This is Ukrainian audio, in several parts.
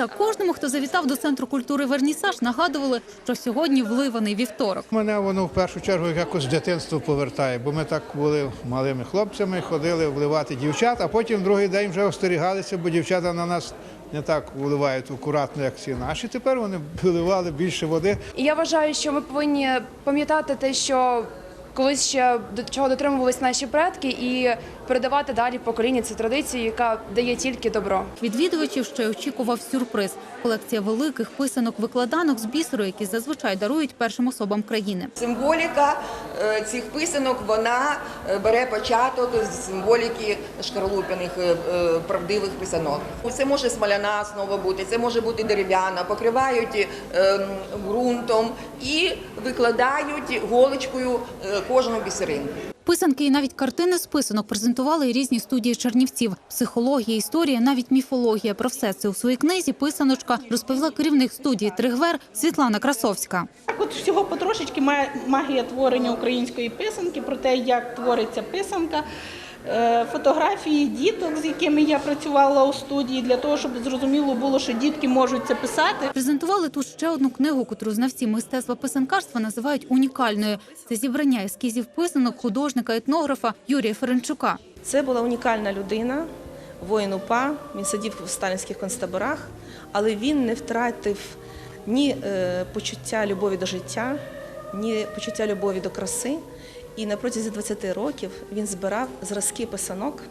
Та кожному, хто завітав до центру культури Вернісаж, нагадували, що сьогодні вливаний вівторок. Мене воно в першу чергу якось з дитинства повертає, бо ми так були малими хлопцями, ходили вливати дівчат, а потім другий день вже остерігалися, бо дівчата на нас не так вливають акуратно, як всі наші. Тепер вони виливали більше води. І я вважаю, що ми повинні пам'ятати те, що колись ще до чого дотримувались наші предки, і передавати далі покоління цю традицію, яка дає тільки добро. Відвідувачів ще очікував сюрприз – колекція великих писанок-викладанок з бісеру, які зазвичай дарують першим особам країни. Символіка е, цих писанок вона е, бере початок з символіки шкарлупяних е, правдивих писанок. Це може смоляна основа бути, це може бути дерев'яна, покривають ґрунтом і викладають голочкою е, кожну бісеринку. Писанки і навіть картини з писанок презентували і різні студії чернівців. Психологія, історія, навіть міфологія. Про все це у своїй книзі «Писаночка» розповіла керівник студії «Тригвер» Світлана Красовська. Так от всього потрошечки має магія творення української писанки, про те, як твориться писанка, фотографії діток, з якими я працювала у студії, для того, щоб зрозуміло було, що дітки можуть це писати. Презентували тут ще одну книгу, котру знавці мистецтва писанкарства називають унікальною. Це зібрання ескізів писанок художника-етнографа Юрія Ференчука. Це була унікальна людина, воїн УПА. Він сидів в сталінських концтаборах, але він не втратив ні е, почуття любові до життя, ні почуття любові до краси. І на протязі 20 років він збирав зразки писанок.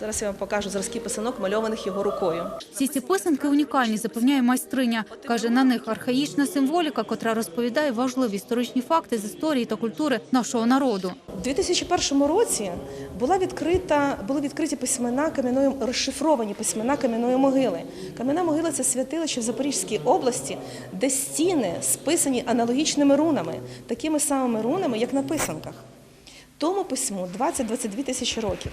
Зараз я вам покажу зразки писанок, мальованих його рукою. Всі ці писанки унікальні, запевняє майстриня. Каже, на них архаїчна символіка, котра розповідає важливі історичні факти з історії та культури нашого народу. У 2001 році була відкрита, були відкриті письмена кам'яної розшифровані письмена кам'яної могили. Кам'яна могила це святилище в Запорізькій області, де стіни списані аналогічними рунами, такими самими рунами, як на писанках. Тому письму 20-22 тисячі років.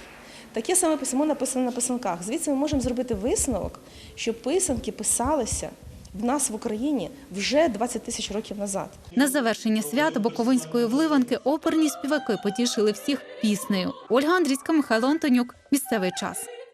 Таке саме письмо написано на писанках. Звідси ми можемо зробити висновок, що писанки писалися в нас в Україні вже 20 тисяч років назад. На завершення свята Боковинської вливанки оперні співаки потішили всіх піснею. Ольга Андрійська, Михайло Антонюк. Місцевий час.